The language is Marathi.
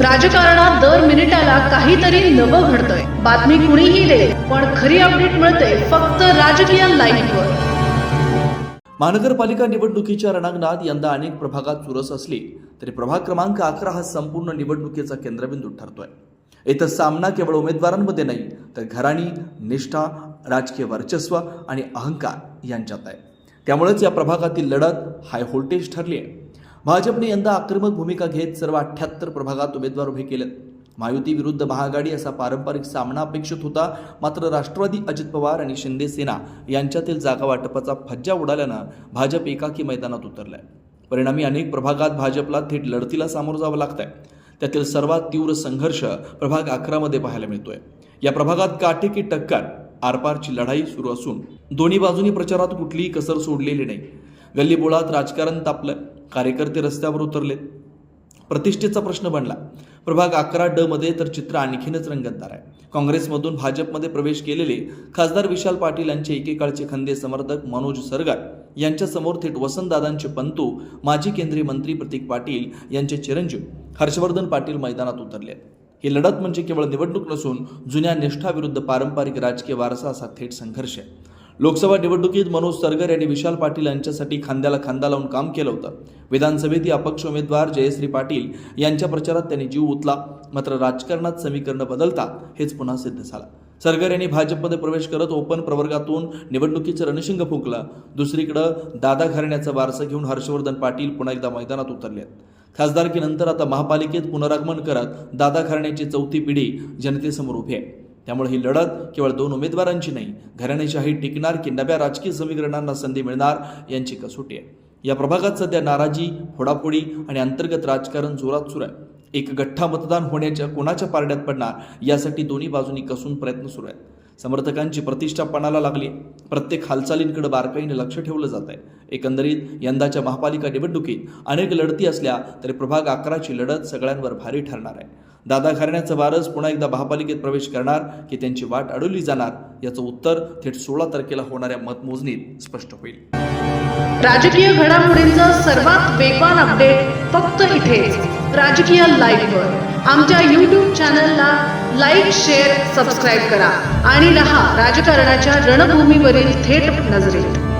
राजकारणात दर मिनिटाला काहीतरी नवं घडतंय. बातमी कुणीही दे पण खरी अपडेट मिळते फक्त राजकीय लाईव्हवर महानगरपालिका निवडणुकीच्या रणांगणात यंदा अनेक प्रभागात चुरस असली तरी प्रभाग क्रमांक अकरा हा संपूर्ण निवडणुकीचा केंद्रबिंदू ठरतोय. इथं सामना केवळ उमेदवारांमध्ये नाही तर घराणी निष्ठा राजकीय वर्चस्व आणि अहंकार यांच्यात आहे. त्यामुळेच या प्रभागातील लढत हाय व्होल्टेज ठरली आहे. भाजपने यंदा आक्रमक भूमिका घेत सर्व अठ्ठ्याहत्तर प्रभागात उमेदवार उभे केलेत महायुती विरुद्ध महाआघाडी असा पारंपरिक सामना अपेक्षित होता. मात्र राष्ट्रवादी अजित पवार आणि शिंदे सेना यांच्यातील जागा वाटपाचा फज्जा उडाल्यानं भाजप एकाकी मैदानात उतरलाय. परिणामी अनेक प्रभागात भाजपला थेट लढतीला सामोरं जावं लागतंय. त्यातील सर्वात तीव्र संघर्ष प्रभाग अकरामध्ये पाहायला मिळतोय. या प्रभागात काटेकी टक्कर आरपारची लढाई सुरू असून दोन्ही बाजूनी प्रचारात कुठलीही कसर सोडलेली नाही. गल्लीबोळात राजकारण तापलं कार्यकर्ते रस्त्यावर उतरले. प्रतिष्ठेचा प्रश्न बनला. प्रभाग अकरा ड मध्ये तर चित्र आणखीनच रंगतदार आहे. काँग्रेसमधून भाजपमध्ये प्रवेश केलेले खासदार विशाल पाटील यांचे एकेकाळचे खंदे समर्थक मनोज सरगार यांच्यासमोर थेट वसंतदादांचे पंतू माजी केंद्रीय मंत्री प्रतीक पाटील यांचे चिरंजीव हर्षवर्धन पाटील मैदानात उतरले. ही लढत म्हणजे केवळ निवडणूक नसून जुन्या निष्ठाविरुद्ध पारंपरिक राजकीय वारसा असा थेट संघर्ष आहे. लोकसभा निवडणुकीत मनोज सरगर यांनी विशाल पाटील यांच्यासाठी खांद्याला खांदा लावून काम केलं होतं. विधानसभेत अपक्ष उमेदवार जयश्री पाटील यांच्या प्रचारात त्यांनी जीव उतला मात्र राजकारणात समीकरणं बदलता हेच पुन्हा सिद्ध झालं. सरगर यांनी भाजपमध्ये प्रवेश करत ओपन प्रवर्गातून निवडणुकीचं रणशिंग फुंकलं. दुसरीकडं दादा घराण्याचा वारसा घेऊन हर्षवर्धन पाटील पुन्हा एकदा मैदानात उतरले आहेत खासदारकीनंतर आता महापालिकेत पुनरागमन करत दादा घराण्याची चौथी पिढी जनतेसमोर उभी आहे. त्यामुळे ही लढत केवळ दोन उमेदवारांची नाही घराण्याशाही टिकणार की नव्या राजकीय समीकरणांना संधी मिळणार यांची कसोटी आहे. या प्रभागात सध्या नाराजी फोडाफोडी आणि अंतर्गत राजकारण जोरात सुरू आहे. एक गठ्ठा मतदान होण्याच्या कोणाच्या पारड्यात पडणार यासाठी दोन्ही बाजूनी कसून प्रयत्न सुरू आहेत. समर्थकांची प्रतिष्ठा पणाला लागली प्रत्येक हालचालींकडे बारकाईने लक्ष ठेवलं जात आहे. एकंदरीत यंदाच्या महापालिका निवडणुकीत अनेक लढती असल्या तरी प्रभाग अकराची लढत सगळ्यांवर भारी ठरणार आहे. दादा घराण्याचा वारस पुन्हा एकदा महापालिकेत प्रवेश करणार की त्यांची वाट अडवली जाणार याचं उत्तर थेट सोळा तारखेला होणाऱ्या मतमोजणीत स्पष्ट होईल. राजकीय घडामोडींचा सर्वात वेगवान अपडेट फक्त इथेच राजकीय लाईव्हवर आमच्या यूट्यूब चॅनलला लाईक शेअर सबस्क्राईब करा. आणि रहा राजकारणाच्या रणभूमीवरील थेट नजरेत.